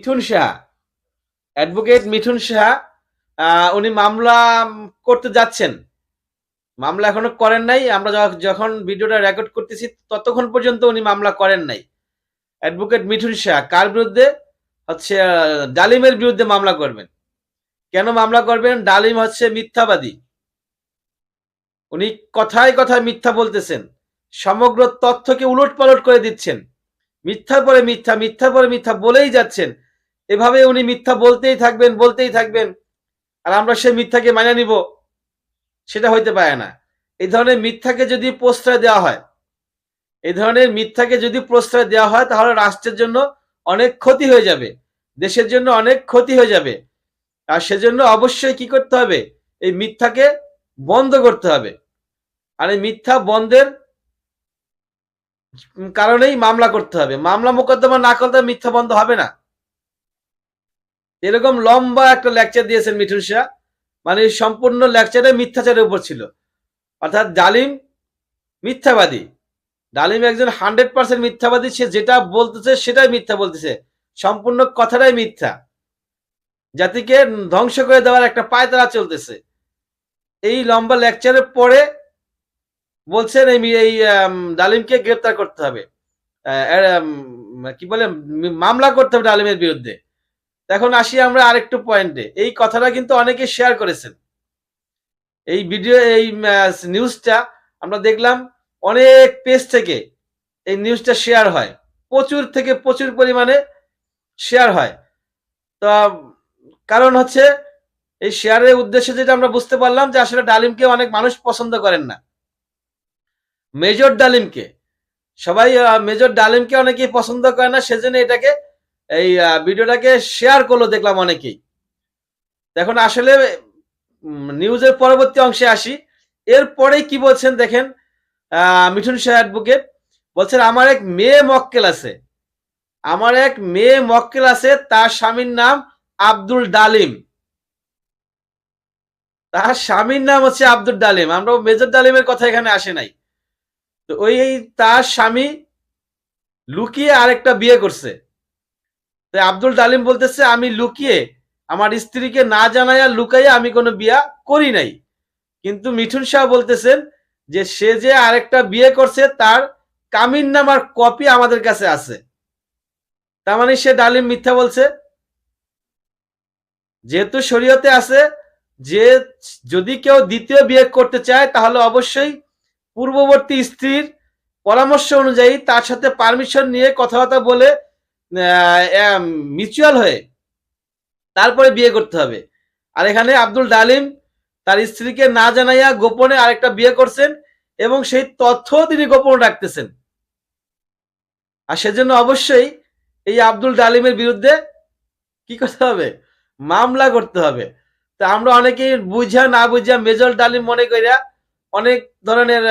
Mithun Shah. Advocate Mithun Shah উনি মামলা করতে যাচ্ছেন। মামলা এখনও করেন নাই। আমরা যখন ভিডিওটা রেকর্ড করতেছি, ততক্ষণ পর্যন্ত উনি মামলা করেন নাই। অ্যাডভোকেট মিঠুন শাহ, কার বিরুদ্ধে? হচ্ছে ডালিমের বিরুদ্ধে মামলা করবেন। কেন মামলা করবেন? ডালিম হচ্ছে মিথ্যাবাদী। উনি কথায় কথায় মিথ্যা বলতেছেন। সমগ্র তথ্যকে উলট পালট করে দিচ্ছেন। মিথ্যার পরে মিথ্যা মিথ্যা পরে মিথ্যা বলেই যাচ্ছেন। এভাবে উনি মিথ্যা বলতেই থাকবেন বলতেই থাকবেন। আর আমরা সে মিথ্যাকে মানে নিব, সেটা হইতে পারে না। এই ধরনের মিথ্যাকে যদি প্রশ্রয় দেওয়া হয়, এই ধরনের মিথ্যাকে যদি প্রশ্রয় দেওয়া হয়, তাহলে রাষ্ট্রের জন্য অনেক ক্ষতি হয়ে যাবে, দেশের জন্য অনেক ক্ষতি হয়ে যাবে। আর সেজন্য অবশ্যই কি করতে হবে? এই মিথ্যাকে বন্ধ করতে হবে। আর এই মিথ্যা বন্ধের কারণেই মামলা করতে হবে। মামলা মোকদ্দমা না করলে মিথ্যা বন্ধ হবে না। এরকম লম্বা একটা লেকচার দিয়েছেন মিঠুন শাহ। মানে সম্পূর্ণ লেকচারে মিথ্যাচারের উপর ছিল। অর্থাৎ ডালিম মিথ্যাবাদী। ডালিম একজন হান্ড্রেড পার্সেন্ট মিথ্যাবাদী, সে যেটা বলতেছে সেটাই মিথ্যা বলতেছে। সম্পূর্ণ কথাটাই মিথ্যা। জাতিকে ধ্বংস করে দেওয়ার একটা পায়তারা চলতেছে। এই লম্বা লেকচারের পরে বলছেন এই ডালিমকে গ্রেপ্তার করতে হবে। কি বলে মামলা করতে হবে ডালিমের বিরুদ্ধে। এখন আসি আমরা আরেকটু পয়েন্টে এই কথাটা কিন্তু অনেকে শেয়ার করেছেন। এই ভিডিও এই নিউজটা আমরা দেখলাম অনেক পেজ থেকে এই নিউজটা শেয়ার হয়। প্রচুর থেকে প্রচুর পরিমাণে শেয়ার হয়। তো, কারণ হচ্ছে এই শেয়ারের উদ্দেশ্যে যেটা আমরা বুঝতে পারলাম যে আসলে ডালিমকে অনেক মানুষ পছন্দ করেন না। মেজর ডালিমকে। সবাই মেজর ডালিমকে অনেকেই পছন্দ করে না, সেজন্য এটাকে এই ভিডিওটাকে শেয়ার করল দেখলাম অনেকেই। এখন আসলে নিউজের পরবর্তী অংশে আসি। এরপরেই কি বলছেন দেখেন মিঠুন শাহ অ্যাডভোকেট বলছেন, আমার এক মেয়ে মক্কেল আছে। আমার এক মেয়ে মক্কেল আছে, তার স্বামীর নাম আব্দুল ডালিম। তার স্বামীর নাম হচ্ছে আব্দুল ডালিম। আমরা মেজর ডালিমের কথা এখানে আসে নাই। তো ওই তার স্বামী লুকিয়ে আরেকটা বিয়ে করছে। আব্দুল ডালিম বলতেছে, আমি লুকিয়ে আমার স্ত্রীকে না জানাইয়া লুকাইয়া আমি কোনো বিয়া করি নাই। কিন্তু মিঠুন শাহ বলতেছেন যে, সে যে আরেকটা বিয়ে করছে, তার কামিন নামার কপি আমাদের কাছে আছে। তার মানে সে ডালিম মিথ্যা বলছে। যেহেতু শরীয়তে আছে, যে যদি কেউ দ্বিতীয় বিয়ে করতে চায়, তাহলে অবশ্যই পূর্ববর্তী স্ত্রীর পরামর্শ অনুযায়ী তার সাথে পারমিশন নিয়ে কথাবার্তা বলে মিউচুয়াল হয়ে তারপরে বিয়ে করতে হবে। আর এখানে আব্দুল ডালিম তার স্ত্রীকে না জানাইয়া গোপনে আরেকটা বিয়ে করছেন এবং সেই তথ্য তিনি গোপন রাখতেছেন। আর সেজন্য অবশ্যই এই আব্দুল ডালিমের বিরুদ্ধে কি করতে হবে? মামলা করতে হবে। তা আমরা অনেকেই বুঝা না বুঝা মেজর ডালিম মনে করিয়া অনেক ধরনের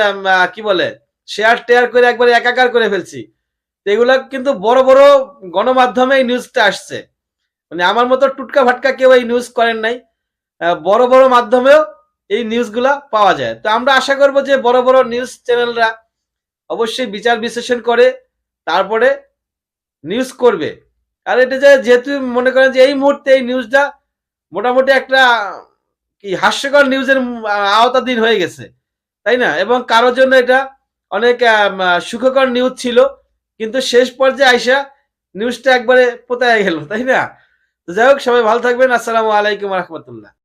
কি বলে শেয়ার টেয়ার করে একবারে একাকার করে ফেলছি। এগুলা কিন্তু বড় বড় গণমাধ্যমে এই নিউজটা আসছে। মানে আমার মতো টুটকা ফাটকা কেউ এই নিউজ করেন নাই। বড় বড় মাধ্যমেও এই নিউজগুলা পাওয়া যায়। তো আমরা আশা করব যে বড় বড় নিউজ চ্যানেলরা অবশ্যই বিচার বিশ্লেষণ করে, তারপরে নিউজ করবে। আর এটা যে যেহেতু মনে করেন যে এই মুহূর্তে এই নিউজটা মোটামুটি একটা কি হাস্যকর নিউজের আওতাধীন হয়ে গেছে, তাই না? এবং কারোর জন্য এটা অনেক সুখকর নিউজ ছিল। কিন্তু শেষ পর্যায়ে আইসা নিউজটা একবারে পোতায় গেল, তাই না? তো যাই হোক, সবাই ভালো থাকবেন। আসসালামু আলাইকুম রহমতুল্লাহ।